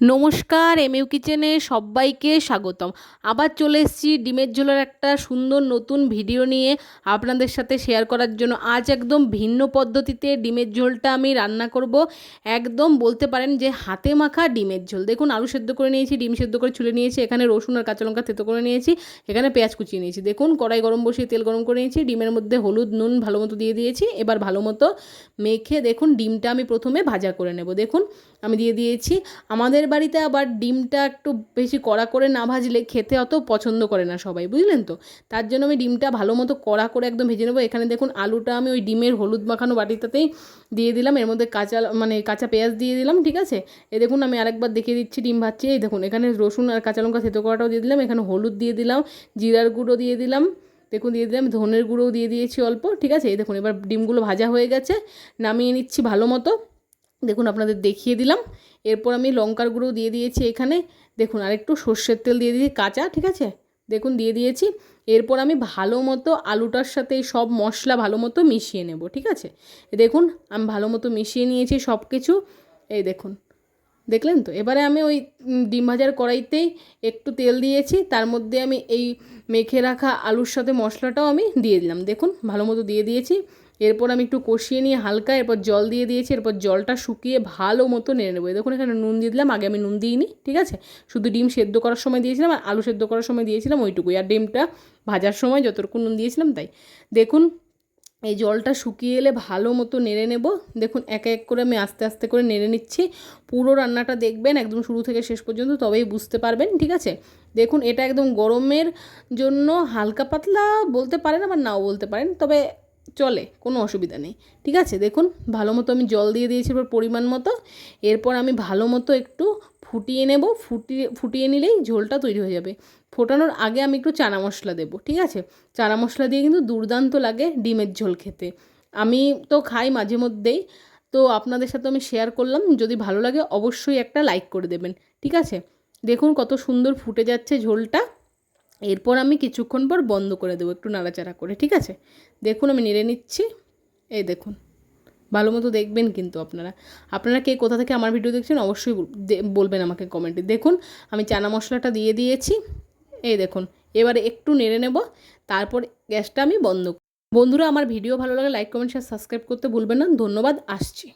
নমস্কার, এমইউ কিচেনে সবাইকে স্বাগতম। আবার চলে এসেছি ডিমের ঝোলের একটা সুন্দর নতুন ভিডিও নিয়ে আপনাদের সাথে শেয়ার করার জন্য। আজ একদম ভিন্ন পদ্ধতিতে ডিমের ঝোলটা আমি রান্না করব। একদম বলতে পারেন যে হাতে মাখা ডিমের ঝোল। দেখুন, আলু সেদ্ধ করে নিয়েছি, ডিম সেদ্ধ করে ছুলে নিয়েছি, এখানে রসুন আর কাঁচা লঙ্কা থেতো করে নিয়েছি, এখানে পেঁয়াজ কুচিয়ে নিয়েছি। দেখুন, কড়াই গরম বসিয়ে তেল গরম করে নিয়েছি, ডিমের মধ্যে হলুদ, নুন ভালো মতো দিয়ে দিয়েছি, এবার ভালো মতো মেখে দেখুন, ডিমটা আমি প্রথমে ভাজা করে নেব। দেখুন, আমি দিয়ে দিয়েছি। আমাদের বাড়িতে আবার ডিমটা একটু বেশি কড়া করে না ভাজলে খেতে অত পছন্দ করে না সবাই, বুঝলেন তো? তার জন্য আমি ডিমটা ভালো মতো কড়া করে একদম ভেজে নেব। এখানে দেখুন, আলুটা আমি ওই ডিমের হলুদ মাখানো বাটিটাতেই দিয়ে দিলাম। এর মধ্যে কাঁচা মানে কাঁচা পেঁয়াজ দিয়ে দিলাম, ঠিক আছে? এ দেখুন, আমি আরেকবার দেখিয়ে দিচ্ছি, ডিম ভাজছি। এই দেখুন, এখানে রসুন আর কাঁচা লঙ্কা থেতো করাটাও দিয়ে দিলাম। এখানে হলুদ দিয়ে দিলাম, জিরার গুঁড়ো দিয়ে দিলাম। দেখুন, দিয়ে দিলাম, ধনের গুঁড়োও দিয়ে দিয়েছি অল্প, ঠিক আছে? এই দেখুন, এবার ডিমগুলো ভাজা হয়ে গেছে। নামিয়ে নিচ্ছি ভালো মতো। দেখুন আপনাদের দেখিয়ে দিলাম। এরপর আমি লঙ্কার গুঁড়ো দিয়ে দিয়েছি এখানে। দেখুন আর একটু সর্ষের তেল দিয়ে দিয়েছি, কাঁচা, ঠিক আছে? দেখুন, দিয়ে দিয়েছি। এরপর আমি ভালো মতো আলুটার সাথে সব মশলা ভালো মতো মিশিয়ে নেব, ঠিক আছে? দেখুন, আমি ভালো মতো মিশিয়ে নিয়েছি সব কিছু এই দেখুন দেখলেন তো? এবারে আমি ওই ডিম ভাজার কড়াইতেই একটু তেল দিয়েছি, তার মধ্যে আমি এই মেখে রাখা আলুর সাথে মশলাটাও আমি দিয়ে দিলাম। দেখুন, ভালো মতো দিয়ে দিয়েছি। এরপর আমি একটু কষিয়ে নিয়ে হালকা এরপর জল দিয়ে দিয়েছি, এরপর জলটা শুকিয়ে ভালো মতো নেড়ে নেব। দেখুন, এখানে নুন দিয়ে দিলাম, আগে আমি নুন দিইনি, ঠিক আছে? শুধু ডিম সেদ্ধ করার সময় দিয়েছিলাম আর আলু সেদ্ধ করার সময় দিয়েছিলাম ওইটুকুই। আর ডিমটা ভাজার সময় যতটুকু নুন দিয়েছিলাম তাই। দেখুন এই জলটা শুকিয়ে এলে ভালো মতো নেড়ে নেব। দেখুন, এক এক করে আমি আস্তে আস্তে করে নেড়ে নিচ্ছি। পুরো রান্নাটা দেখবেন একদম শুরু থেকে শেষ পর্যন্ত, তবেই বুঝতে পারবেন, ঠিক আছে? দেখুন, এটা একদম গরমের জন্য হালকা পাতলা বলতে পারেন আবার নাও বলতে পারেন, তবে চলে, কোনো অসুবিধা নেই। ঠিক আছে? দেখুন, ভালো মতো আমি জল দিয়ে দিয়েছি এবার পরিমাণ মতো। এরপর আমি ভালো মতো একটু ফুটিয়ে নেব। ফুটিয়ে ফুটিয়ে নিলেই ঝোলটা তৈরি হয়ে যাবে। ফোটানোর আগে আমি একটু চানা মশলা দেবো, ঠিক আছে? চানা মশলা দিয়ে কিন্তু দুর্দান্ত লাগে ডিমের ঝোল খেতে। আমি তো খাই মাঝে মধ্যেই, তো আপনাদের সাথে আমি শেয়ার করলাম। যদি ভালো লাগে অবশ্যই একটা লাইক করে দেবেন, ঠিক আছে? দেখুন কত সুন্দর ফুটে যাচ্ছে ঝোলটা। এরপর আমি কিছুক্ষণ পর বন্ধ করে দেবো, একটু নাড়াচাড়া করে, ঠিক আছে? দেখুন, আমি নেড়ে নিচ্ছি। এই দেখুন, ভালো মতো দেখবেন কিন্তু আপনারা। আপনারা কে কোথা থেকে আমার ভিডিও দেখছেন অবশ্যই বলবেন আমাকে কমেন্টে। দেখুন, আমি চানা মশলাটা দিয়ে দিয়েছি। এই দেখুন, এবারে একটু নেড়ে নেব, তারপর গ্যাসটা আমি বন্ধ বন্ধুরা, আমার ভিডিও ভালো লাগে লাইক, কমেন্ট শেয়ার সাবস্ক্রাইব করতে ভুলবেন না। ধন্যবাদ, আসছি।